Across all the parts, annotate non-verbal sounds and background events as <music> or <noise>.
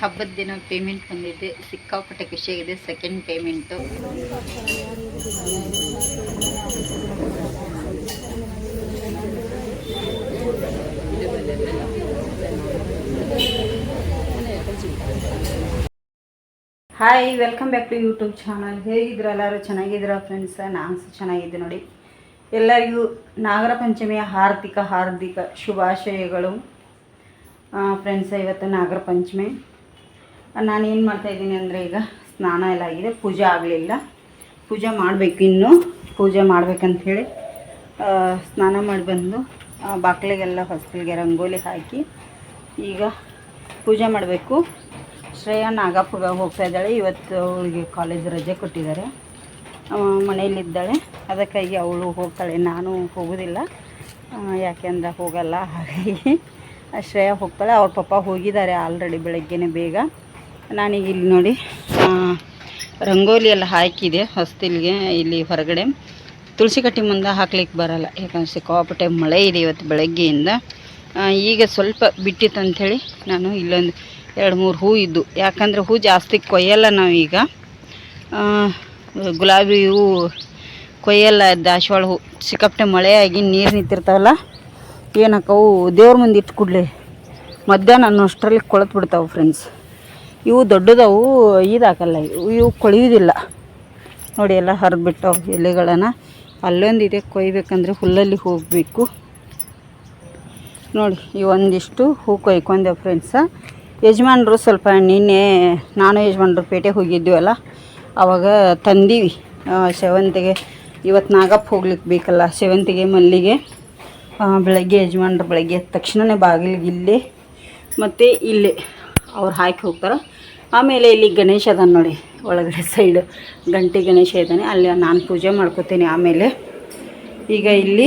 ಹಬ್ಬದ ದಿನ ಪೇಮೆಂಟ್ ಬಂದಿದೆ. ಸಿಕ್ಕಾಪಟ್ಟೆ ಖುಷಿಯಾಗಿದೆ second payment hi welcome back to YouTube channel ಹೇಗಿದ್ರು ಎಲ್ಲರೂ ಚೆನ್ನಾಗಿದ್ದೀರಾ ಫ್ರೆಂಡ್ಸ್ ನಾನು ಚೆನ್ನಾಗಿದ್ದೆ ನೋಡಿ. ಎಲ್ಲರಿಗೂ ನಾಗರ ಪಂಚಮಿಯ ಹಾರ್ದಿಕ ಹಾರ್ದಿಕ ಶುಭಾಶಯಗಳು. ಫ್ರೆಂಡ್ಸ್ ಇವತ್ತು ನಾಗರ ಪಂಚಮಿ ನಾನು ಏನು ಮಾಡ್ತಾಯಿದ್ದೀನಿ ಅಂದರೆ ಈಗ ಸ್ನಾನ ಎಲ್ಲ ಆಗಿದೆ. ಪೂಜೆ ಆಗಲಿಲ್ಲ. ಪೂಜೆ ಮಾಡಬೇಕು ಇನ್ನು. ಪೂಜೆ ಮಾಡಬೇಕಂಥೇಳಿ ಸ್ನಾನ ಮಾಡಿ ಬಂದು ಬಾಕ್ಲಿಗೆಲ್ಲ ಹೊಸಲಿಗೆ ರಂಗೋಲಿ ಹಾಕಿ ಈಗ ಪೂಜೆ ಮಾಡಬೇಕು. ಶ್ರೇಯಾ ನಾಗಪ್ಪಗೆ ಹೋಗ್ತಾ ಇದ್ದಾಳೆ. ಇವತ್ತು ಅವಳಿಗೆ ಕಾಲೇಜ್ ರಜೆ ಕೊಟ್ಟಿದ್ದಾರೆ. ಮನೆಯಲ್ಲಿದ್ದಾಳೆ. ಅದಕ್ಕಾಗಿ ಅವಳು ಹೋಗ್ತಾಳೆ. ನಾನು ಹೋಗೋದಿಲ್ಲ. ಯಾಕೆಂದ್ರೆ ಹೋಗಲ್ಲ. ಹಾಗಾಗಿ ಶ್ರೇಯಾ ಹೋಗ್ತಾಳೆ. ಅವ್ರ ಪಪ್ಪ ಹೋಗಿದ್ದಾರೆ ಆಲ್ರೆಡಿ ಬೆಳಗ್ಗೆನೇ ಬೇಗ. ನಾನೀಗ ಇಲ್ಲಿ ನೋಡಿ ರಂಗೋಲಿ ಎಲ್ಲ ಹಾಕಿದೆ ಹೊಸ್ತಿಲ್ಗೆ ಇಲ್ಲಿ ಹೊರಗಡೆ. ತುಳಸಿ ಕಟ್ಟಿ ಮುಂದೆ ಹಾಕ್ಲಿಕ್ಕೆ ಬರಲ್ಲ, ಯಾಕಂದ್ರೆ ಸಿಕ್ಕಾಪಟ್ಟೆ ಮಳೆ ಇದೆ ಇವತ್ತು ಬೆಳಗ್ಗೆಯಿಂದ. ಈಗ ಸ್ವಲ್ಪ ಬಿಟ್ಟಿತ್ತು ಅಂಥೇಳಿ ನಾನು ಇಲ್ಲೊಂದು ಎರಡು ಮೂರು ಹೂ ಇದ್ದು, ಯಾಕಂದರೆ ಹೂ ಜಾಸ್ತಿ ಕೊಯ್ಯಲ್ಲ ನಾವೀಗ ಗುಲಾಬಿ ಹೂ ಕೊಯ್ಯಲ್ಲ, ದಾಸವಾಳ ಹೂ. ಸಿಕ್ಕಾಪಟ್ಟೆ ಮಳೆಯಾಗಿ ನೀರು ನಿಂತಿರ್ತಾವಲ್ಲ, ಏನಕ್ಕವು ದೇವ್ರ ಮುಂದೆ ಇಟ್ಟು ಕೂಡಲೇ ಮಧ್ಯಾಹ್ನ ಅಷ್ಟರಲ್ಲಿ ಕೊಳತು ಬಿಡ್ತಾವೆ ಫ್ರೆಂಡ್ಸ್ ಇವು ದೊಡ್ಡದವು ಇದಾಕಲ್ಲ ಇವು ಇವು ಕೊಳೆಯೋದಿಲ್ಲ. ನೋಡಿ ಎಲ್ಲ ಹರಿದ್ಬಿಟ್ಟವು ಎಲೆಗಳನ್ನು ಅಲ್ಲೊಂದಿದೆ ಕೊಯ್ಬೇಕಂದ್ರೆ ಹುಲ್ಲಲ್ಲಿ ಹೋಗಬೇಕು. ನೋಡಿ, ಈ ಒಂದಿಷ್ಟು ಹೂ ಕೊಯ್ಕೊಂಡೆ ಫ್ರೆಂಡ್ಸ ಯಜಮಾನ್ರು ಸ್ವಲ್ಪ ನಿನ್ನೆ ನಾನು ಯಜಮಾನ್ರು ಪೇಟೆ ಹೋಗಿದ್ದೀವಲ್ಲ ಆವಾಗ ತಂದೀವಿ. ಸೇವಂತಿಗೆ ಇವತ್ತು ನಾಗಪ್ಪ ಹೋಗ್ಲಿಕ್ಕೆ ಬೇಕಲ್ಲ ಸೇವಂತಿಗೆ ಮಲ್ಲಿಗೆ. ಬೆಳಗ್ಗೆ ಯಜಮಾನ್ರು ಬೆಳಗ್ಗೆ ಎದ್ದ ತಕ್ಷಣವೇ ಬಾಗಿಲಿಗೆ ಇಲ್ಲೇ. ಮತ್ತು ಇಲ್ಲೇ. ಅವ್ರು ಹಾಕಿ ಹೋಗ್ತಾರೆ. ಆಮೇಲೆ ಇಲ್ಲಿ ಗಣೇಶ ಅದಾನ ನೋಡಿ, ಒಳಗಡೆ ಸೈಡು ಗಂಟೆ ಗಣೇಶ ಇದ್ದಾನೆ. ಅಲ್ಲಿ ನಾನು ಪೂಜೆ ಮಾಡ್ಕೋತೀನಿ ಆಮೇಲೆ. ಈಗ ಇಲ್ಲಿ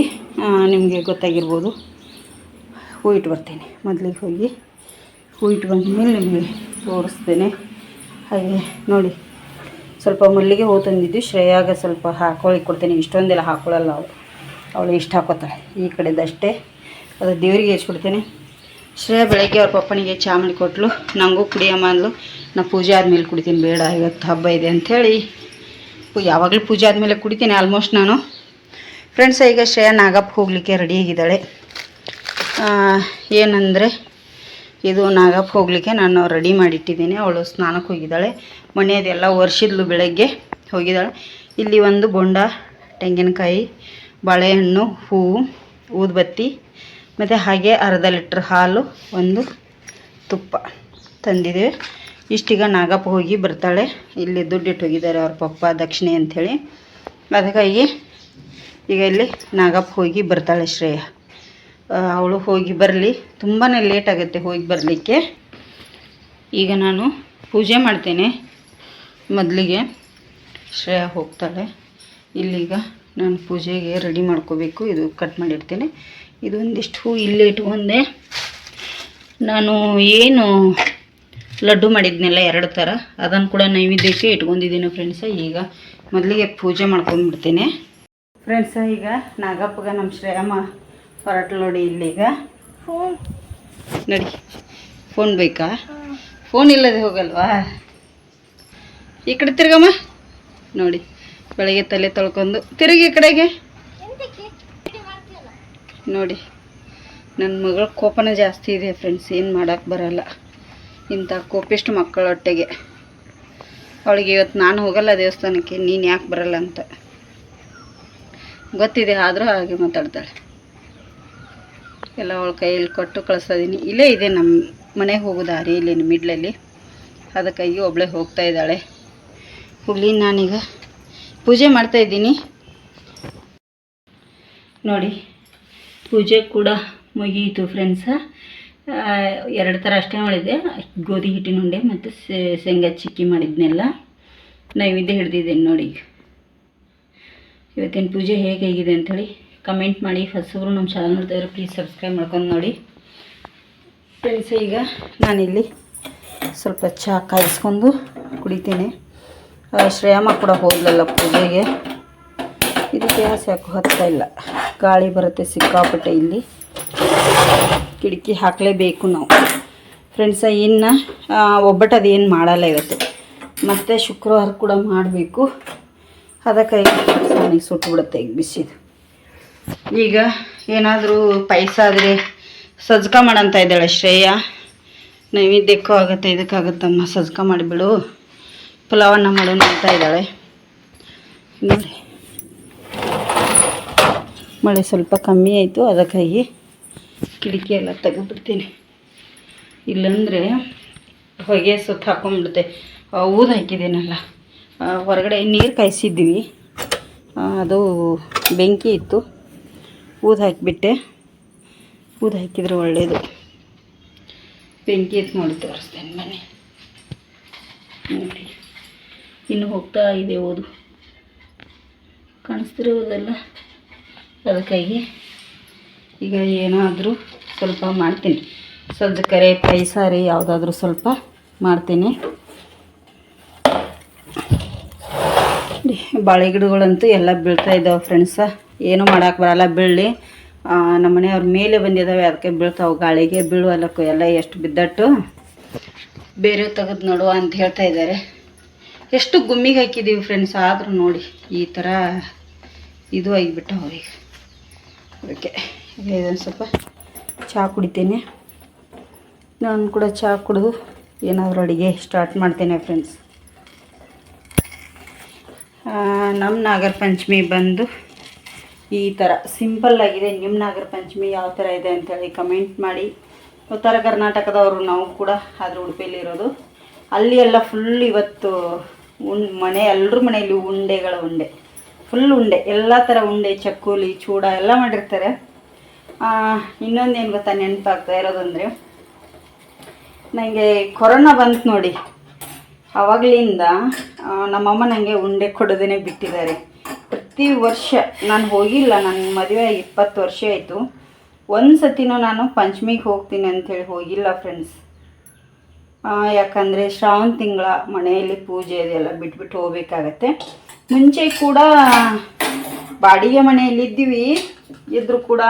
ನಿಮಗೆ ಗೊತ್ತಾಗಿರ್ಬೋದು. ಹೂ ಇಟ್ಟು ಬರ್ತೀನಿ, ಮೊದಲಿಗೆ ಹೋಗಿ. ಹೂ ಇಟ್ಟು ಬಂದಮೇಲೆ ನಿಮಗೆ ತೋರಿಸ್ತೇನೆ. ಹಾಗೆ ನೋಡಿ, ಸ್ವಲ್ಪ ಮಲ್ಲಿಗೆ ಹೂ ತಂದಿದ್ದು. ಶ್ರೇಯಾಗ ಸ್ವಲ್ಪ ಹಾಕೊಳ್ಳಿ ಕೊಡ್ತೀನಿ. ಇಷ್ಟೊಂದೆಲ್ಲ ಹಾಕೊಳ್ಳಲ್ಲ ಅವಳು. ಅವಳು ಇಷ್ಟ ಹಾಕೋತಾಳೆ. ಈ ಕಡೆದಷ್ಟೇ. ಅದು ದೇವರಿಗೆ ಹಚ್ಕೊಡ್ತೇನೆ. ಶ್ರೇಯ ಬೆಳಗ್ಗೆ ಅವ್ರ ಪಪ್ಪನಿಗೆ ಚಾ ಕೊಟ್ಟಲು ನನಗೂ ಕುಡಿಯಮ್ಮ ಅಂದ್ಲು ನಾ ಪೂಜೆ ಆದಮೇಲೆ ಕುಡಿತೀನಿ, ಬೇಡ, ಇವತ್ತು ಹಬ್ಬ ಇದೆ ಅಂಥೇಳಿ. ಯಾವಾಗಲೂ ಪೂಜೆ ಆದಮೇಲೆ ಕುಡಿತೀನಿ ಆಲ್ಮೋಸ್ಟ್ ನಾನು. ಫ್ರೆಂಡ್ಸ್, ಈಗ ಶ್ರೇಯ ನಾಗಪ್ಪ ಹೋಗಲಿಕ್ಕೆ ರೆಡಿಯಾಗಿದ್ದಾಳೆ ಏನಂದರೆ, ಇದು ನಾಗಪ್ಪ ಹೋಗಲಿಕ್ಕೆ ನಾನು ರೆಡಿ ಮಾಡಿಟ್ಟಿದ್ದೀನಿ. ಅವಳು ಸ್ನಾನಕ್ಕೆ ಹೋಗಿದ್ದಾಳೆ. ಮನೆಯದೆಲ್ಲ ವರ್ಷಿದ್ಲು ಬೆಳಗ್ಗೆ, ಹೋಗಿದ್ದಾಳೆ. ಇಲ್ಲಿ ಒಂದು ಬೊಂಡ ತೆಂಗಿನಕಾಯಿ, ಬಾಳೆಹಣ್ಣು, ಹೂವು, ಊದುಬತ್ತಿ ಮತ್ತು ಹಾಗೆ ಅರ್ಧ ಲೀಟ್ರ್ ಹಾಲು ಒಂದು ತುಪ್ಪ ತಂದಿದ್ದೇವೆ. ಇಷ್ಟೀಗ ನಾಗಪ್ಪ ಹೋಗಿ ಬರ್ತಾಳೆ. ಇಲ್ಲಿ ದುಡ್ಡಿಟ್ಟು ಹೋಗಿದ್ದಾರೆ ಅವ್ರ ಪಪ್ಪ, ದಕ್ಷಿಣೆ ಅಂಥೇಳಿ. ಅದಕ್ಕಾಗಿ ಈಗ ಇಲ್ಲಿ ನಾಗಪ್ಪ ಹೋಗಿ ಬರ್ತಾಳೆ ಶ್ರೇಯ. ಅವಳು ಹೋಗಿ ಬರಲಿ. ತುಂಬಾ ಲೇಟ್ ಆಗುತ್ತೆ ಹೋಗಿ ಬರಲಿಕ್ಕೆ. ಈಗ ನಾನು ಪೂಜೆ ಮಾಡ್ತೇನೆ. ಮೊದಲಿಗೆ ಶ್ರೇಯ ಹೋಗ್ತಾಳೆ. ಇಲ್ಲಿಗ ನಾನು ಪೂಜೆಗೆ ರೆಡಿ ಮಾಡ್ಕೋಬೇಕು. ಇದು ಕಟ್ ಮಾಡಿರ್ತೀನಿ ಇದು ಒಂದಿಷ್ಟು ಹೂ ಇಲ್ಲೇ ಇಟ್ಕೊಂಡೆ ನಾನು ಏನು ಲಡ್ಡು ಮಾಡಿದ್ನೆಲ್ಲ ಎರಡು ಥರ. ಅದನ್ನು ಕೂಡ ನೈವೇದ್ಯಕ್ಕೆ ಇಟ್ಕೊಂಡಿದ್ದೀನಿ ಫ್ರೆಂಡ್ಸ. ಈಗ ಮೊದಲಿಗೆ ಪೂಜೆ ಮಾಡ್ಕೊಂಡ್ಬಿಡ್ತೀನಿ. ಫ್ರೆಂಡ್ಸ ಈಗ ನಾಗಪ್ಪಗ ನಮ್ಮ ಶ್ರೇಯಮ್ಮ ಹೊರಟು ನೋಡಿ ಇಲ್ಲೀಗ. ನಡಿ. ಫೋನ್ ಬೇಕಾ? ಫೋನ್ ಇಲ್ಲದೆ ಹೋಗಲ್ವಾ? ಈ ಕಡೆ ತಿರ್ಗಮ್ಮ. ನೋಡಿ ಬೆಳಗ್ಗೆ ತಲೆ ತೊಳ್ಕೊಂಡು. ತಿರುಗಿ ಈ ಕಡೆಗೆ. ನೋಡಿ. ನನ್ನ ಮಗಳ ಕೋಪನ ಜಾಸ್ತಿ ಇದೆ ಫ್ರೆಂಡ್ಸ್ ಏನು ಮಾಡೋಕ್ಕೆ ಬರಲ್ಲ. ಇಂಥ ಕೋಪಿಷ್ಟು ಮಕ್ಕಳೊಟ್ಟಿಗೆ. ಅವಳಿಗೆ ಇವತ್ತು ನಾನು ಹೋಗಲ್ಲ ದೇವಸ್ಥಾನಕ್ಕೆ, ನೀನು ಯಾಕೆ ಬರಲ್ಲ ಅಂತ. ಗೊತ್ತಿದೆ, ಆದರೂ ಹಾಗೆ ಮಾತಾಡ್ತಾಳೆ. ಎಲ್ಲ ಅವಳ ಕೈಯಲ್ಲಿ ಕೊಟ್ಟು ಕಳಿಸ್ತಾಯಿದ್ದೀನಿ ಇಲ್ಲೇ ಇದೆ ನಮ್ಮ ಮನೆಗೆ ಹೋಗೋ ದಾರಿ ಇಲ್ಲಿ ಮಿಡ್ಲಲ್ಲಿ ಅದಕ್ಕಾಗಿ ಒಬ್ಬಳೇ ಹೋಗ್ತಾ ಇದ್ದಾಳೆ. ಹುಳಿ ನಾನೀಗ. ಪೂಜೆ ಮಾಡ್ತಾ ಇದ್ದೀನಿ. ನೋಡಿ. ಪೂಜೆ ಕೂಡ ಮುಗಿಯಿತು ಫ್ರೆಂಡ್ಸ ಎರಡು ಥರ ಅಷ್ಟೇ ಮಾಡಿದ್ದೆ. ಗೋಧಿ ಹಿಟ್ಟಿನ ಉಂಡೆ ಮತ್ತು ಶೇಂಗಾ ಚಿಕ್ಕಿ ಮಾಡಿದ್ನೆಲ್ಲ. ನೈವೇದ್ಯ ಹಿಡ್ದಿದ್ದೀನಿ ನೋಡಿ ಇವತ್ತಿನ ಪೂಜೆ ಹೇಗೆ ಹೇಗಿದೆ ಅಂಥೇಳಿ ಕಮೆಂಟ್ ಮಾಡಿ. ಫಸ್ಟ್ ನಮ್ಮ ಚಾನಲ್ ನೋಡ್ತಾ ಇದ್ರೆ ಪ್ಲೀಸ್ ಸಬ್ಸ್ಕ್ರೈಬ್ ಮಾಡ್ಕೊಂಡು ನೋಡಿ. ಫ್ರೆಂಡ್ಸ್ ಈಗ ನಾನಿಲ್ಲಿ ಸ್ವಲ್ಪ ಚಹಾ ಕಾಯಿಸ್ಕೊಂಡು ಕುಡಿತೀನಿ. ಶ್ರೇಯಮ್ಮ ಕೂಡ ಹೋದಲಲ್ಲ ಪೂಜೆಗೆ. ಇದಕ್ಕೆ ಸಾಕು ಹತ್ತಾಯಿಲ್ಲ ಗಾಳಿ ಬರುತ್ತೆ ಸಿಕ್ಕಾಪಟ್ಟೆ ಇಲ್ಲಿ. ಕಿಟಕಿ ಹಾಕಲೇಬೇಕು ನಾವು. ಫ್ರೆಂಡ್ಸ ಇನ್ನು ಒಬ್ಬಟ್ಟು ಅದೇನು ಮಾಡಲ್ಲ ಇವತ್ತು. ಮತ್ತು ಶುಕ್ರವಾರ ಕೂಡ ಮಾಡಬೇಕು. ಅದಕ್ಕೆ ನನಗೆ ಸುಟ್ಟು ಬಿಡುತ್ತೆ ಈಗ ಬಿಸಿದು. ಈಗ ಏನಾದರೂ ಪಾಯಸ ಆದರೆ ಸಜ್ಕ ಮಾಡಂತ ಇದ್ದಾಳೆ ಶ್ರೇಯ. ನೈವೇದ್ಯಕ್ಕೂ ಆಗುತ್ತೆ, ಇದಕ್ಕಾಗುತ್ತಮ್ಮ. ಸಜ್ಕ ಮಾಡಿಬಿಡು. ಪಲಾವನ್ನ ಮಾಡೋಣ ಅಂತ ಇದ್ದಾಳೆ. ನೋಡಿ. ಮಳೆ ಸ್ವಲ್ಪ ಕಮ್ಮಿ ಆಯಿತು, ಅದಕ್ಕಾಗಿ ಕಿಟಕಿ ಎಲ್ಲ ತೆಗೆದ್ಬಿಡ್ತೀನಿ ಇಲ್ಲಾಂದರೆ ಹೊಗೆ ಸುತ್ತ ಹಾಕೊಂಡ್ಬಿಡುತ್ತೆ. ಊದು ಹಾಕಿದ್ದೀನಲ್ಲ ಹೊರಗಡೆ ನೀರು ಕಾಯಿಸಿದ್ವಿ ಅದು ಬೆಂಕಿ ಇತ್ತು, ಊದು ಹಾಕಿಬಿಟ್ಟೆ. ಊದು ಹಾಕಿದರೆ ಒಳ್ಳೆಯದು ಬೆಂಕಿ ಇತ್ತು ನೋಡಿ, ತೋರಿಸ್ತೇನೆ ಮನೆ ನೋಡಿ, ಇನ್ನು ಹೋಗ್ತಾ ಇದೆ ಓದು. ಕಾಣಿಸ್ತಿರೋದೆಲ್ಲ? ಅದಕ್ಕಾಗಿ ಈಗ ಏನಾದರೂ ಸ್ವಲ್ಪ ಮಾಡ್ತೀನಿ. ಸಜ್ಜಕರೆ ಪೈಸಾರಿ ಯಾವುದಾದ್ರೂ ಸ್ವಲ್ಪ ಮಾಡ್ತೀನಿ. ಬಾಳೆ ಗಿಡಗಳಂತೂ ಎಲ್ಲ ಬೀಳ್ತಾ ಇದ್ದಾವೆ ಫ್ರೆಂಡ್ಸ ಏನೂ ಮಾಡೋಕೆ ಬರಲ್ಲ, ಬೀಳಲಿ. ನಮ್ಮ ಮನೆಯವ್ರ ಮೇಲೆ ಬಂದಿದ್ದಾವೆ, ಅದಕ್ಕೆ ಬೀಳ್ತಾವೆ. ಗಾಳಿಗೆ ಬೀಳುವಲ್ಲಕ್ಕೂ ಎಲ್ಲ ಎಷ್ಟು ಬಿದ್ದಟ್ಟು. ಬೇರೆ ತೆಗೆದು ನೋಡುವ ಅಂತ ಹೇಳ್ತಾ ಇದ್ದಾರೆ. ಎಷ್ಟು ಗುಮ್ಮಿಗೆ ಹಾಕಿದ್ದೀವಿ ಫ್ರೆಂಡ್ಸ್ ಆದರೂ ನೋಡಿ, ಈ ಥರ ಇದು ಆಗಿಬಿಟ್ಟವು ಈಗ. ಅದಕ್ಕೆ ಈಗ ಸ್ವಲ್ಪ ಚಹಾ ಕುಡಿತೇನೆ. ನಾನು ಕೂಡ ಚಹಾ ಕುಡಿದು ಏನಾದರೂ ಅಡುಗೆ ಸ್ಟಾರ್ಟ್ ಮಾಡ್ತೇನೆ ಫ್ರೆಂಡ್ಸ್ ನಮ್ಮ ನಾಗರ ಪಂಚಮಿ ಬಂದು ಈ ಥರ ಸಿಂಪಲ್ ಆಗಿದೆ. ನಿಮ್ಮ ನಾಗರ ಪಂಚಮಿ ಯಾವ ಥರ ಇದೆ ಅಂತೇಳಿ ಕಮೆಂಟ್ ಮಾಡಿ. ಉತ್ತರ ಕರ್ನಾಟಕದವರು ನಾವು ಕೂಡ ಅದ್ರ ಉಡುಪಿಯಲ್ಲಿರೋದು ಅಲ್ಲಿ ಎಲ್ಲ ಫುಲ್ ಇವತ್ತು ಉಂಡ್ ಮನೆ ಎಲ್ಲರ ಮನೆಯಲ್ಲಿ ಉಂಡೆಗಳ ಉಂಡೆ. ಫುಲ್ ಉಂಡೆ. ಎಲ್ಲ ಥರ ಉಂಡೆ, ಚಕ್ಕುಲಿ, ಚೂಡ ಎಲ್ಲ ಮಾಡಿರ್ತಾರೆ. ಇನ್ನೊಂದೇನು ಗೊತ್ತಾ ನೆನಪಾಗ್ತಾ ಇರೋದಂದರೆ ನನಗೆ ಕೊರೋನಾ ಬಂತು ನೋಡಿ. ಆವಾಗಲಿಂದ ನಮ್ಮಮ್ಮ ನನಗೆ ಉಂಡೆ ಕೊಡೋದೇ ಬಿಟ್ಟಿದ್ದಾರೆ. ಪ್ರತಿ ವರ್ಷ ನಾನು ಹೋಗಿಲ್ಲ ನನ್ನ ಮದುವೆ ಇಪ್ಪತ್ತು ವರ್ಷ ಆಯಿತು. ಒಂದು ಸತಿನೂ ನಾನು ಪಂಚಮಿಗೆ ಹೋಗ್ತೀನಿ ಅಂಥೇಳಿ ಹೋಗಿಲ್ಲ ಫ್ರೆಂಡ್ಸ್ ಯಾಕಂದರೆ ಶ್ರಾವಣ ತಿಂಗಳ ಮನೆಯಲ್ಲಿ ಪೂಜೆ ಅದೆಲ್ಲ ಬಿಟ್ಬಿಟ್ಟು ಹೋಗ್ಬೇಕಾಗತ್ತೆ. ಮುಂಚೆ ಕೂಡ ಬಾಡಿಗೆ ಮನೆಯಲ್ಲಿ ಇದ್ದೀವಿ. ಇದ್ರೂ ಕೂಡ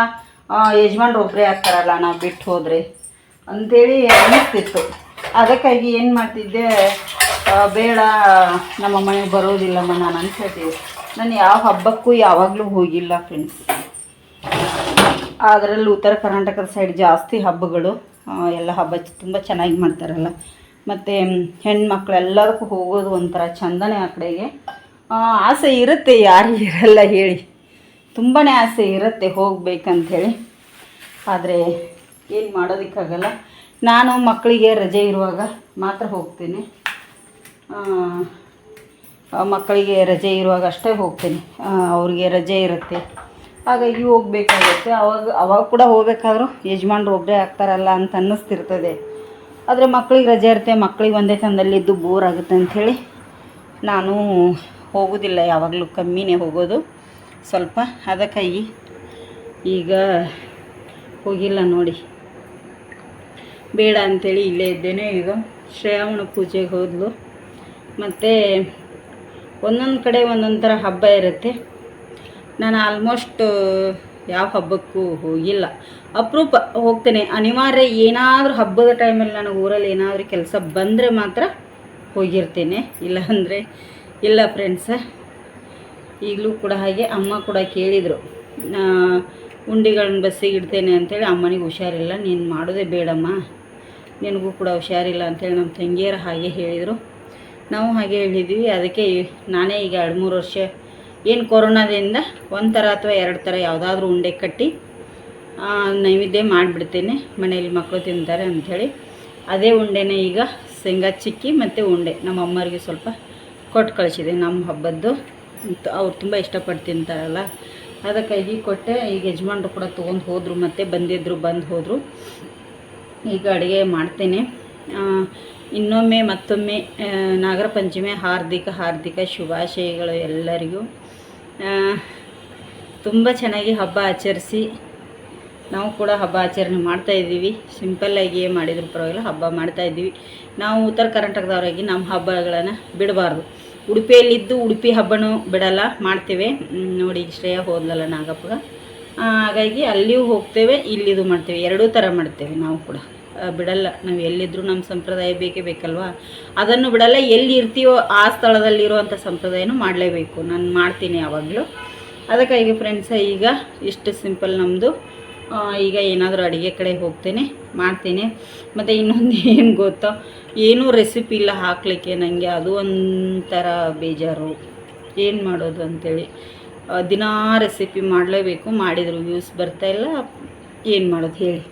ಯಜಮಾನ್ರು ಒಬ್ಬರೇ ಆಗ್ತಾರಲ್ಲ, ನಾವು ಬಿಟ್ಟು ಹೋದ್ರೆ. ಅಂಥೇಳಿ ಅನ್ನಿಸ್ತಿತ್ತು. ಅದಕ್ಕಾಗಿ ಏನು ಮಾಡ್ತಿದ್ದೆ ಬೇಡ, ನಮ್ಮ ಮನೆಗೆ ಬರೋದಿಲ್ಲಮ್ಮ ನಾನು ಅಂತ ಹೇಳ್ತೀವಿ ನಾನು ಯಾವ ಹಬ್ಬಕ್ಕೂ ಯಾವಾಗಲೂ ಹೋಗಿಲ್ಲ ಫ್ರೆಂಡ್ಸ್ ಅದರಲ್ಲಿ ಉತ್ತರ ಕರ್ನಾಟಕದ ಸೈಡ್ ಜಾಸ್ತಿ ಹಬ್ಬಗಳು ಎಲ್ಲ ಹಬ್ಬ ತುಂಬ ಚೆನ್ನಾಗಿ ಮಾಡ್ತಾರಲ್ಲ. ಮತ್ತು ಹೆಣ್ಮಕ್ಳು ಎಲ್ಲದಕ್ಕೂ ಹೋಗೋದು ಒಂಥರ ಚಂದನೇ ಆ ಕಡೆಗೆ. ಆಸೆ ಇರುತ್ತೆ ಯಾರು ಇರಲ್ಲ ಹೇಳಿ. ತುಂಬಾ ಆಸೆ ಇರುತ್ತೆ ಹೋಗ್ಬೇಕಂಥೇಳಿ ಆದರೆ ಏನು ಮಾಡೋದಕ್ಕಾಗಲ್ಲ. ನಾನು ಮಕ್ಕಳಿಗೆ ರಜೆ ಇರುವಾಗ ಮಾತ್ರ ಹೋಗ್ತೀನಿ. ಮಕ್ಕಳಿಗೆ ರಜೆ ಇರುವಾಗ ಅಷ್ಟೇ ಹೋಗ್ತೀನಿ. ಅವರಿಗೆ ರಜೆ ಇರುತ್ತೆ. ಹಾಗಾಗಿ ಹೋಗ್ಬೇಕಾಗುತ್ತೆ. ಅವಾಗ ಅವಾಗ ಕೂಡ ಹೋಗ್ಬೇಕಾದ್ರೂ ಯಜಮಾನ್ರು ಒಬ್ಬರೇ ಆಗ್ತಾರಲ್ಲ ಅಂತ ಅನ್ನಿಸ್ತಿರ್ತದೆ. ಆದರೆ ಮಕ್ಳಿಗೆ ರಜೆ ಇರುತ್ತೆ. ಮಕ್ಳಿಗೆ ಒಂದೇ ತಂದಲ್ಲಿದ್ದು ಬೋರ್ ಆಗುತ್ತೆ ಅಂಥೇಳಿ ನಾನು ಹೋಗೋದಿಲ್ಲ, ಯಾವಾಗಲೂ ಕಮ್ಮಿನೇ ಹೋಗೋದು. ಸ್ವಲ್ಪ ಅದಕ್ಕಾಗಿ ಈಗ ಹೋಗಿಲ್ಲ ನೋಡಿ. ಬೇಡ ಅಂಥೇಳಿ ಇಲ್ಲೇ ಇದ್ದೇನೆ ಈಗ. ಶ್ರಾವಣ ಪೂಜೆಗೆ ಹೋದಲು. ಮತ್ತು ಒಂದೊಂದು ಕಡೆ ಒಂದೊಂದು ಥರ ಹಬ್ಬ ಇರುತ್ತೆ. ನಾನು ಆಲ್ಮೋಸ್ಟ್ ಯಾವ ಹಬ್ಬಕ್ಕೂ ಹೋಗಿಲ್ಲ. ಅಪರೂಪ ಹೋಗ್ತೇನೆ. ಅನಿವಾರ್ಯ ಏನಾದರೂ ಹಬ್ಬದ ಟೈಮಲ್ಲಿ ನನಗೆ ಊರಲ್ಲಿ ಏನಾದರೂ ಕೆಲಸ ಬಂದರೆ ಮಾತ್ರ ಹೋಗಿರ್ತೇನೆ. ಇಲ್ಲ ಅಂದರೆ ಇಲ್ಲ ಫ್ರೆಂಡ್ಸ ಈಗಲೂ ಕೂಡ ಹಾಗೆ ಅಮ್ಮ ಕೂಡ ಕೇಳಿದರು ಉಂಡಿಗಳನ್ನ ಬಸ್ಸಿಗೆ ಇಡ್ತೇನೆ ಅಂತೇಳಿ ಅಮ್ಮನಿಗೆ ಹುಷಾರಿಲ್ಲ, ನೀನು ಮಾಡೋದೇ ಬೇಡಮ್ಮ. ನಿನಗೂ ಕೂಡ ಹುಷಾರಿಲ್ಲ ಅಂತೇಳಿ ನಮ್ಮ ತಂಗಿಯರು ಹಾಗೆ ಹೇಳಿದರು. ನಾವು ಹಾಗೆ ಹೇಳಿದ್ವಿ. ಅದಕ್ಕೆ ನಾನೇ ಈಗ ಎರಡು ಮೂರು ವರ್ಷ ಏನು ಕೊರೋನಾದಿಂದ ಒಂದು ಥರ ಅಥವಾ ಎರಡು ಥರ ಯಾವುದಾದ್ರೂ ಉಂಡೆ ಕಟ್ಟಿ ನೈವೇದ್ಯ ಮಾಡಿಬಿಡ್ತೇನೆ, ಮನೆಯಲ್ಲಿ ಮಕ್ಕಳು ತಿಂತಾರೆ ಅಂಥೇಳಿ ಅದೇ ಉಂಡೆನೇ ಈಗ ಶೇಂಗಾ ಚಿಕ್ಕಿ ಮತ್ತು ಉಂಡೆ. ನಮ್ಮ ಅಮ್ಮರಿಗೆ ಸ್ವಲ್ಪ ಕೊಟ್ಟು ಕಳಿಸಿದೆ ನಮ್ಮ ಹಬ್ಬದ್ದು. ಅವ್ರು ತುಂಬ ಇಷ್ಟಪಟ್ಟು ತಿಂತಾರಲ್ಲ. ಅದಕ್ಕಾಗಿ ಕೊಟ್ಟೆ. ಈಗ ಯಜಮಾನ್ರು ಕೂಡ ತೊಗೊಂಡು ಹೋದರು ಮತ್ತೆ ಬಂದಿದ್ದರು ಬಂದು ಹೋದರು. ಈಗ ಅಡುಗೆ ಮಾಡ್ತೇನೆ. ಇನ್ನೊಮ್ಮೆ ಮತ್ತೊಮ್ಮೆ ನಾಗರ ಪಂಚಮಿ, ಹಾರ್ದಿಕ ಹಾರ್ದಿಕ ಶುಭಾಶಯಗಳು ಎಲ್ಲರಿಗೂ. ತುಂಬ ಚೆನ್ನಾಗಿ ಹಬ್ಬ ಆಚರಿಸಿ ನಾವು ಕೂಡ ಹಬ್ಬ ಆಚರಣೆ ಮಾಡ್ತಾಯಿದ್ದೀವಿ ಸಿಂಪಲ್ಲಾಗಿಯೇ ಮಾಡಿದ್ರು ಪರವಾಗಿಲ್ಲ, ಹಬ್ಬ ಮಾಡ್ತಾಯಿದ್ದೀವಿ ನಾವು ಉತ್ತರ ಕರ್ನಾಟಕದವರಾಗಿ ನಮ್ಮ ಹಬ್ಬಗಳನ್ನು ಬಿಡಬಾರ್ದು. ಉಡುಪಿಯಲ್ಲಿದ್ದು ಉಡುಪಿ ಹಬ್ಬನೂ ಬಿಡಲ್ಲ, ಮಾಡ್ತೇವೆ. ನೋಡಿ, ಶ್ರೇಯ ಹೋದ್ಲಲ್ಲ ನಾಗಪ್ಪಗ. ಹಾಗಾಗಿ ಅಲ್ಲಿಯೂ ಹೋಗ್ತೇವೆ, ಇಲ್ಲಿದು ಮಾಡ್ತೇವೆ. ಎರಡೂ ಥರ ಮಾಡ್ತೇವೆ ನಾವು ಕೂಡ. ಬಿಡಲ್ಲ, ನಾವು ಎಲ್ಲಿದ್ದರೂ ನಮ್ಮ ಸಂಪ್ರದಾಯ ಬೇಕೇ ಬೇಕಲ್ವಾ? ಅದನ್ನು ಬಿಡಲ್ಲ, ಎಲ್ಲಿ ಇರ್ತೀವೋ ಆ ಸ್ಥಳದಲ್ಲಿರುವಂಥ ಸಂಪ್ರದಾಯನೂ ಮಾಡಲೇಬೇಕು. ನಾನು ಮಾಡ್ತೀನಿ ಯಾವಾಗಲೂ. ಅದಕ್ಕಾಗಿ ಫ್ರೆಂಡ್ಸ ಈಗ ಇಷ್ಟು ಸಿಂಪಲ್ ನಮ್ಮದು ಈಗ ಏನಾದರೂ ಅಡುಗೆ ಕಡೆ ಹೋಗ್ತೇನೆ, ಮಾಡ್ತೇನೆ. ಮತ್ತು ಇನ್ನೊಂದು <laughs> ಏನು ಗೊತ್ತೋ? ಏನೂ ರೆಸಿಪಿ ಇಲ್ಲ ಹಾಕಲಿಕ್ಕೆ ನನಗೆ ಅದು ಒಂಥರ ಬೇಜಾರು. ಏನು ಮಾಡೋದು ಅಂಥೇಳಿ ದಿನ ರೆಸಿಪಿ ಮಾಡಲೇಬೇಕು, ಮಾಡಿದ್ರು ವ್ಯೂಸ್ ಬರ್ತಾಯಿಲ್ಲ ಏನು ಮಾಡೋದು ಹೇಳಿ.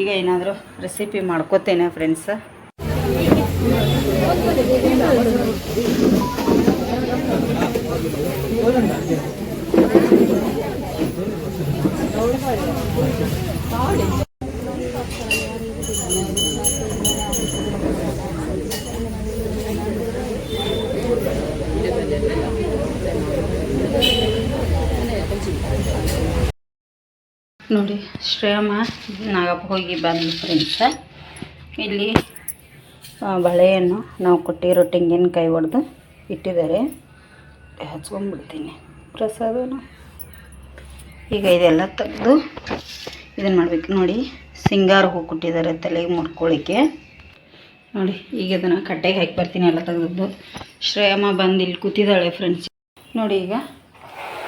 ಈಗ ಏನಾದರೂ ರೆಸಿಪಿ ಮಾಡ್ಕೋತೇನೆ ಫ್ರೆಂಡ್ಸ ನೋಡಿ, ಶ್ರೇಯಮ್ಮ ನಾಗಪ್ಪ ಹೋಗಿ ಬಂದು ಫ್ರೆಂಡ್ಸ ಇಲ್ಲಿ ಬಳೆಯನ್ನು ನಾವು ಕೊಟ್ಟಿರೋ ತೆಂಗಿನಕಾಯಿ ಹೊಡೆದು ಇಟ್ಟಿದ್ದಾರೆ. ಹಚ್ಕೊಂಡ್ಬಿಡ್ತೀನಿ. ಪ್ರಸಾದನ? ಈಗ ಇದೆಲ್ಲ ತೆಗೆದು ಇದನ್ನು ಮಾಡಬೇಕು. ನೋಡಿ, ಸಿಂಗಾರ ಹೂ ಕೊಟ್ಟಿದ್ದಾರೆ ತಲೆಗೆ ಮುಡ್ಕೊಳ್ಳಿಕ್ಕೆ ನೋಡಿ, ಈಗ ಇದನ್ನು ಕಟ್ಟೆಗೆ ಹಾಕಿ ಬರ್ತೀನಿ ಎಲ್ಲ ತೆಗೆದು ಶ್ರೇಯಮ್ಮ ಬಂದು ಇಲ್ಲಿ ಕೂತಿದ್ದಾಳೆ ಫ್ರೆಂಡ್ಸ್ ನೋಡಿ ಈಗ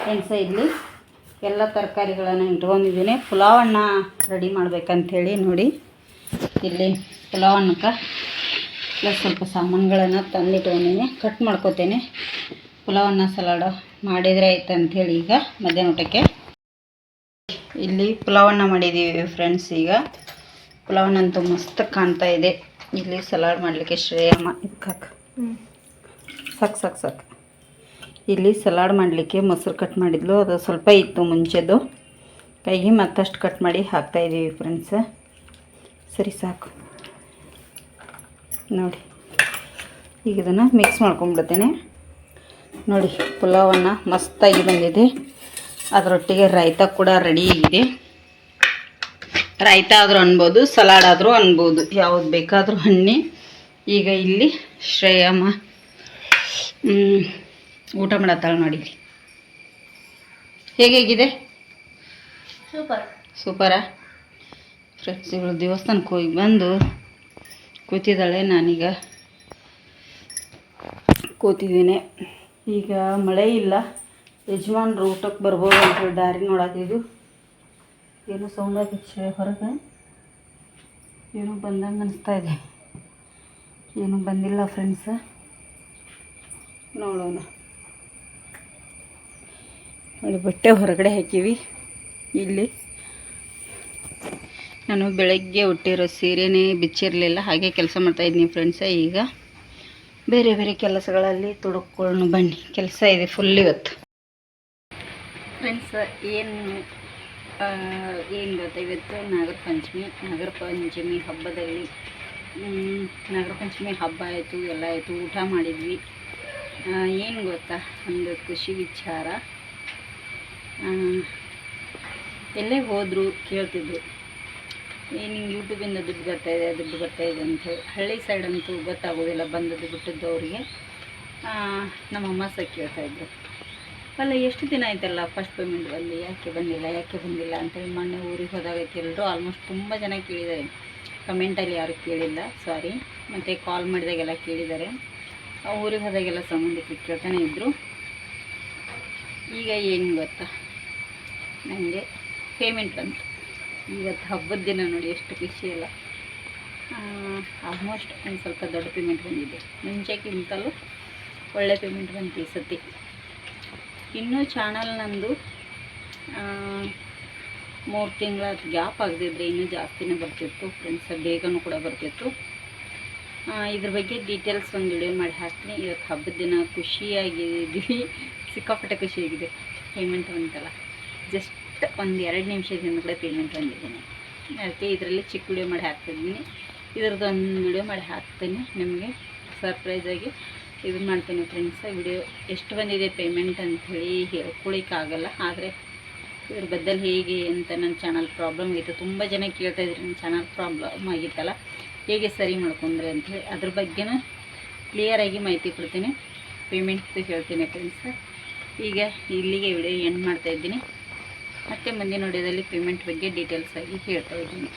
ಫ್ರೆಂಡ್ಸ ಇಲ್ಲಿ ಎಲ್ಲ ತರಕಾರಿಗಳನ್ನು ಇಟ್ಕೊಂಡಿದ್ದೀನಿ. ಪುಲಾವನ್ನ ರೆಡಿ ಮಾಡ್ಬೇಕಂಥೇಳಿ ನೋಡಿ. ಇಲ್ಲಿ ಪುಲಾವನ್ನಕ್ಕೆ ಪ್ಲಸ್ ಸ್ವಲ್ಪ ಸಾಮಾನುಗಳನ್ನು ತಂದಿಟ್ಕೊಂಡಿದ್ದೀನಿ. ಕಟ್ ಮಾಡ್ಕೋತೇನೆ. ಪುಲಾವನ್ನ ಸಲಾಡ ಮಾಡಿದರೆ ಆಯ್ತು ಅಂಥೇಳಿ ಈಗ ಮಧ್ಯಾಹ್ನ ಊಟಕ್ಕೆ. ಇಲ್ಲಿ ಪುಲಾವನ್ನ ಮಾಡಿದ್ದೀವಿ ಫ್ರೆಂಡ್ಸ್ ಈಗ. ಪುಲಾವನ್ನಂತೂ ಮಸ್ತ್ ಕಾಣ್ತಾ ಇದೆ. ಇಲ್ಲಿ ಸಲಾಡ್ ಮಾಡಲಿಕ್ಕೆ ಶ್ರೇಯಮ್ಮ ಇಕ್ಕಾಕ ಸಾಕು ಸಾಕು ಸಾಕು. ಇಲ್ಲಿ ಸಲಾಡ್ ಮಾಡಲಿಕ್ಕೆ ಮೊಸರು ಕಟ್ ಮಾಡಿದ್ಲು. ಅದು ಸ್ವಲ್ಪ ಇತ್ತು ಮುಂಚೆದು. ಕೈಗೆ ಮತ್ತಷ್ಟು ಕಟ್ ಮಾಡಿ ಹಾಕ್ತಾಯಿದ್ದೀವಿ ಫ್ರೆಂಡ್ಸ್ ಸರಿ, ಸಾಕು. ನೋಡಿ. ಈಗ ಇದನ್ನು ಮಿಕ್ಸ್ ಮಾಡ್ಕೊಂಡ್ಬಿಡ್ತೇನೆ. ನೋಡಿ, ಪುಲಾವನ್ನು ಮಸ್ತಾಗಿ ಬಂದಿದೆ. ಅದರೊಟ್ಟಿಗೆ ರಾಯ್ತ ಕೂಡ ರೆಡಿ ಆಗಿದೆ ರಾಯ್ತ ಆದರೂ ಅನ್ಬೋದು ಸಲಾಡ್ ಆದರೂ ಅನ್ಬೋದು ಯಾವ್ದು ಬೇಕಾದರೂ ಹಣ್ಣಿ ಈಗ ಇಲ್ಲಿ ಶ್ರೇಯಮ್ಮ ಊಟ ಮಾಡತ್ತಾಳೆ ನೋಡಿ. ಹೇಗಿದೆ? ಸೂಪರ್ ಸೂಪರಾ ಫ್ರೆಂಡ್ಸ್ ಇವಳು ದೇವಸ್ಥಾನಕ್ಕೆ ಹೋಗಿ ಬಂದು ಕೂತಿದ್ದಾಳೆ ನಾನೀಗ ಕೂತಿದ್ದೀನಿ. ಈಗ ಮಳೆ ಇಲ್ಲ. ಯಜಮಾನ್ರು ಊಟಕ್ಕೆ ಬರ್ಬೋದು ಅಂತೇಳಿ ದಾರಿ ನೋಡತ್ತಿದು ಏನು ಸೌಂಡ್ ಆಗಿತ್ತು ಹೊರಗೆ. ಏನು ಬಂದಂಗೆ ಅನಿಸ್ತಾ ಇದೆ. ಏನು ಬಂದಿಲ್ಲ ಫ್ರೆಂಡ್ಸ ನೋಡೋಣ. ನೋಡಿ ಬಟ್ಟೆ ಹೊರಗಡೆ ಹಾಕೀವಿ. ಇಲ್ಲಿ. ನಾನು ಬೆಳಗ್ಗೆ ಹುಟ್ಟಿರೋ ಸೀರೆನೇ ಬಿಚ್ಚಿರಲಿಲ್ಲ. ಹಾಗೆ ಕೆಲಸ ಮಾಡ್ತಾಯಿದ್ದೀನಿ ಫ್ರೆಂಡ್ಸ ಈಗ. ಬೇರೆ ಬೇರೆ ಕೆಲಸಗಳಲ್ಲಿ ತೊಡಕೊಳ್ಳೋಣ ಬನ್ನಿ. ಕೆಲಸ ಇದೆ ಫುಲ್ ಇವತ್ತು. ಫ್ರೆಂಡ್ಸ್ ಏನು ಏನು ಗೊತ್ತಾ? ಇವತ್ತು ನಾಗರ ಪಂಚಮಿ ನಾಗರ ಪಂಚಮಿ ಹಬ್ಬದಲ್ಲಿ ನಾಗರ ಪಂಚಮಿ ಹಬ್ಬ ಆಯಿತು, ಎಲ್ಲ ಆಯಿತು, ಊಟ ಮಾಡಿದ್ವಿ. ಏನು ಗೊತ್ತಾ? ಒಂದು ಖುಷಿ ವಿಚಾರ. ಎಲ್ಲೇ ಹೋದರು ಕೇಳ್ತಿದ್ರು ಏನು ಯೂಟ್ಯೂಬಿಂದ ದುಡ್ಡು ಬರ್ತಾ ಇದೆ, ದುಡ್ಡು ಬರ್ತಾ ಇದೆ ಹೇಳಿ ಹಳ್ಳಿ ಸೈಡ್ ಅಂತೂ ಗೊತ್ತಾಗೋದಿಲ್ಲ, ಬಂದದ್ದು ಬಿಟ್ಟದ್ದು ಅವರಿಗೆ. ನಮ್ಮಮ್ಮ ಸಹ ಕೇಳ್ತಾಯಿದ್ರು ಅಲ್ಲ, ಎಷ್ಟು ದಿನ ಆಯ್ತಲ್ಲ ಫಸ್ಟ್ ಪೇಮೆಂಟ್ ಬಂದು ಯಾಕೆ ಬಂದಿಲ್ಲ ಯಾಕೆ ಬಂದಿಲ್ಲ ಅಂತೇಳಿ ಮೊನ್ನೆ ಊರಿಗೆ ಹೋದಾಗ ಎಲ್ಲರೂ ಆಲ್ಮೋಸ್ಟ್ ತುಂಬ ಜನ ಕೇಳಿದ್ದಾರೆ. ಕಮೆಂಟಲ್ಲಿ ಯಾರು ಕೇಳಿಲ್ಲ ಸಾರಿ ಮತ್ತು ಕಾಲ್ ಮಾಡಿದಾಗೆಲ್ಲ ಕೇಳಿದ್ದಾರೆ. ಊರಿಗೆ ಹೋದಾಗೆಲ್ಲ ಸಂಬಂಧಿಕರು ಕೇಳ್ತಾನೆ ಇದ್ದರು ಈಗ ಏನು ಗೊತ್ತಾ? ನನಗೆ ಪೇಮೆಂಟ್ ಬಂತು. ಇವತ್ತು ಹಬ್ಬದ ದಿನ ನೋಡಿ ಎಷ್ಟು ಖುಷಿ ಅಲ್ಲ. ಆಲ್ಮೋಸ್ಟ್ ಒಂದು ಸ್ವಲ್ಪ ದೊಡ್ಡ ಪೇಮೆಂಟ್ ಬಂದಿದೆ. ಮುಂಚೆಗಿಂತಲೂ ಒಳ್ಳೆ ಪೇಮೆಂಟ್ ಬಂತು ಈ ಸತಿ. ಇನ್ನೂ ಚಾನಲ್ ನಂದು ಮೂರು ತಿಂಗಳ ಗ್ಯಾಪ್ ಆಗದಿದ್ರೆ ಇನ್ನೂ ಜಾಸ್ತಿನೇ ಬರ್ತಿತ್ತು. ಫ್ರೆಂಡ್ಸ್ ಬೇಗನೂ ಕೂಡ ಬರ್ತಿತ್ತು. ಇದ್ರ ಬಗ್ಗೆ ಡೀಟೇಲ್ಸ್ ಒಂದು ವಿಡಿಯೋ ಮಾಡಿ ಹಾಕ್ತೀನಿ. ಇವತ್ತು ಹಬ್ಬದ ದಿನ ಖುಷಿಯಾಗಿದ್ದೀವಿ. <laughs> ಸಿಕ್ಕಾಪಟ್ಟೆ ಖುಷಿಯಾಗಿದೆ. ಪೇಮೆಂಟ್ ಬಂತಲ್ಲ. ಜಸ್ಟ್ ಒಂದು ಎರಡು ನಿಮಿಷದ ಹಿಂದ್ಗಡೆ ಪೇಮೆಂಟ್ ಬಂದಿದ್ದೀನಿ. ಅದಕ್ಕೆ ಇದರಲ್ಲಿ ಚಿಕ್ಕ ವಿಡಿಯೋ ಮಾಡಿ ಹಾಕ್ತಿದ್ದೀನಿ. ಇದ್ರದ್ದು ಒಂದು ವಿಡಿಯೋ ಮಾಡಿ ಹಾಕ್ತೀನಿ. ನಿಮಗೆ ಸರ್ಪ್ರೈಸಾಗಿ ಇದು ಮಾಡ್ತೀನಿ ಫ್ರೆಂಡ್ಸ್ ವಿಡಿಯೋ ಎಷ್ಟು ಬಂದಿದೆ ಪೇಮೆಂಟ್ ಅಂಥೇಳಿ ಹೇಳ್ಕೊಳಿಕ್ಕಾಗಲ್ಲ, ಆದರೆ ಇದ್ರ ಬದಲು ಹೇಗೆ ಅಂತ ನನ್ನ ಚಾನಲ್ ಪ್ರಾಬ್ಲಮ್ ಆಗಿತ್ತು. ತುಂಬ ಜನ ಕೇಳ್ತಾ ಇದ್ರು ನನ್ನ ಚಾನಲ್ ಪ್ರಾಬ್ಲಮ್ ಆಗಿತ್ತಲ್ಲ, ಹೇಗೆ ಸರಿ ಮಾಡ್ಕೊಂಡ್ರೆ ಅಂಥೇಳಿ ಅದ್ರ ಬಗ್ಗೆನೂ ಕ್ಲಿಯರಾಗಿ ಮಾಹಿತಿ ಕೊಡ್ತೀನಿ ಪೇಮೆಂಟ್ ಹೇಳ್ತೀನಿ ಫ್ರೆಂಡ್ಸ್ ಈಗ ಇಲ್ಲಿಗೆ ವಿಡಿಯೋ ಎಂಡ್ ಮಾಡ್ತಾ ಇದ್ದೀನಿ. ಮತ್ತೆ ಮುಂದಿನ ವಿಡಿಯೋದಲ್ಲಿ ಪೇಮೆಂಟ್ ಬಗ್ಗೆ ಡೀಟೇಲ್ಸ್ ಆಗಿ ಹೇಳ್ತಾ ಇದ್ದೀನಿ.